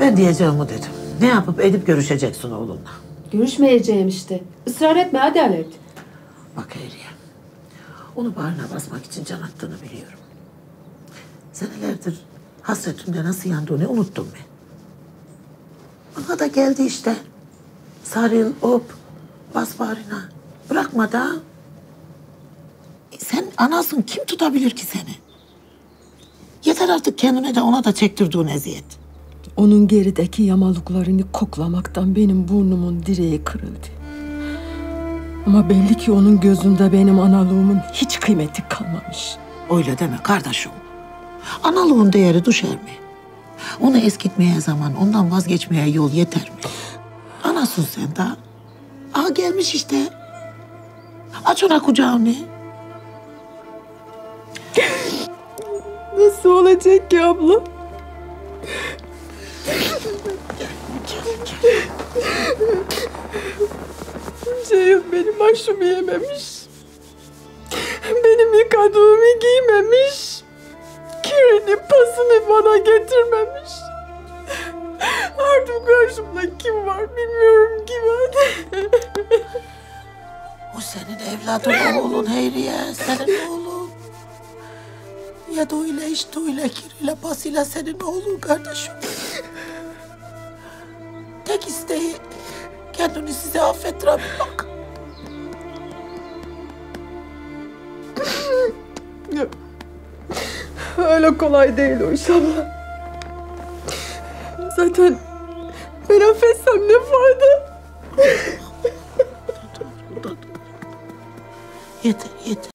Ben diyeceğimi dedim. Ne yapıp edip görüşeceksin oğlunla. Görüşmeyeceğim işte. Israr etme Adalet. Bak Hayriye, onu bağrına basmak için can attığını biliyorum. Senelerdir hasretimde nasıl yandığını unuttum ben. Bana da geldi işte. Sarıl, op, bas bağrına. Bırakma da. E sen anasın, kim tutabilir ki seni? Yeter artık kendine de ona da çektirdiğin eziyet. Onun gerideki yamalıklarını koklamaktan benim burnumun direği kırıldı. Ama belli ki onun gözünde benim analığımın hiç kıymeti kalmamış. Öyle deme kardeşim. Analığın değeri düşer mi? Onu eskitmeye zaman, ondan vazgeçmeye yol yeter mi? Anasın sen daha. Aa gelmiş işte. Aç ona kucağını. Nasıl olacak ki abla? Ceyhun benim aşımı yememiş. Benim yıkadığımı giymemiş. Kirini pasını bana getirmemiş. Artık karşımda kim var bilmiyorum ki ben. O senin evladın oğlun Hayriye, senin oğlun. İşte öyle kiriyle basıyla senin oğlun kardeşim. Tek isteği kendini size affettirebilmek. Öyle kolay değil o iş abla. Zaten ben affetsem ne fayda? Yeter, yeter.